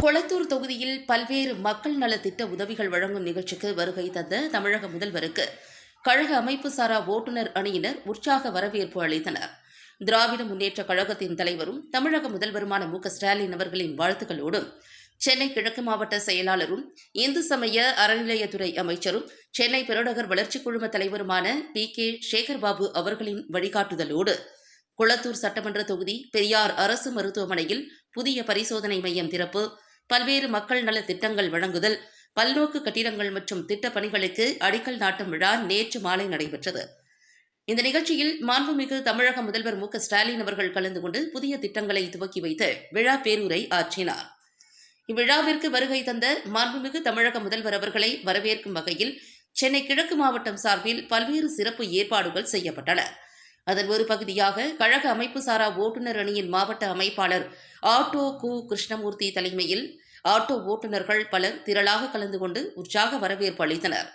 கொளத்தூர் தொகுதியில் பல்வேறு மக்கள் நலத்திட்ட உதவிகள் வழங்கும் நிகழ்ச்சிக்கு வருகை தந்த தமிழக முதல்வருக்கு கழக அமைப்பு சாரா ஓட்டுநர் அணியினர் உற்சாக வரவேற்பு அளித்தனர். திராவிட முன்னேற்றக் கழகத்தின் தலைவரும் தமிழக முதல்வருமான மு ஸ்டாலின் அவர்களின் வாழ்த்துக்களோடும் சென்னை கிழக்கு மாவட்ட செயலாளரும் இந்து சமய அறநிலையத்துறை அமைச்சரும் சென்னை பெருநகர் வளர்ச்சிக் குழும தலைவருமான பி. கே. சேகர்பாபு அவர்களின் வழிகாட்டுதலோடு குளத்தூர் சட்டமன்ற தொகுதி பெரியார் அரசு மருத்துவமனையில் புதிய பரிசோதனை மையம் திறப்பு பல்வேறு மக்கள் நல திட்டங்கள் வழங்குதல் பல்நோக்கு கட்டிடங்கள் மற்றும் திட்டப் பணிகளுக்கு அடிக்கல் நாட்டும் விழா நேற்று மாலை நடைபெற்றது. இந்த நிகழ்ச்சியில் மாண்புமிகு தமிழக முதல்வர் மு. ஸ்டாலின் அவர்கள் கலந்து கொண்டு புதிய திட்டங்களை துவக்கி வைத்து விழா பேருரை ஆற்றினார். இவ்விழாவிற்கு வருகை தந்த மாண்புமிகு தமிழக முதல்வர் அவர்களை வரவேற்கும் வகையில் சென்னை கிழக்கு மாவட்டம் சார்பில் பல்வேறு சிறப்பு ஏற்பாடுகள் செய்யப்பட்டன. அதன் ஒரு பகுதியாக கழக அமைப்பு சாரா ஓட்டுநர் அணியின் மாவட்ட அமைப்பாளர் ஆட்டோ கு கிருஷ்ணமூர்த்தி தலைமையில் ஆட்டோ ஓட்டுநர்கள் பலர் திரளாக கலந்து கொண்டு உற்சாக வரவேற்பு அளித்தனர்.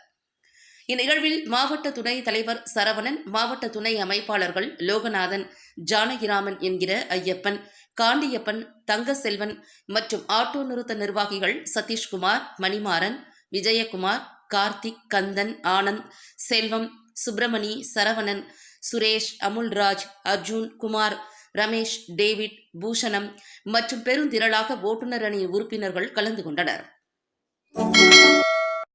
இந்நிகழ்வில் மாவட்ட துணை தலைவர் சரவணன் மாவட்ட துணை அமைப்பாளர்கள் லோகநாதன் ஜானகிராமன் என்கிற ஐயப்பன் காண்டியப்பன் தங்கசெல்வன் மற்றும் ஆட்டோ நிறுத்த நிர்வாகிகள் சதீஷ்குமார் மணிமாறன் விஜயகுமார் கார்த்திக் கந்தன் ஆனந்த் செல்வம் சுப்பிரமணி சரவணன் சுரேஷ் அமுல்ராஜ் அர்ஜுன் குமார் ரமேஷ் டேவிட் பூஷணம் மற்றும் பெருந்திரளாக ஓட்டுநர் அணி உறுப்பினர்கள் கலந்து கொண்டனர்.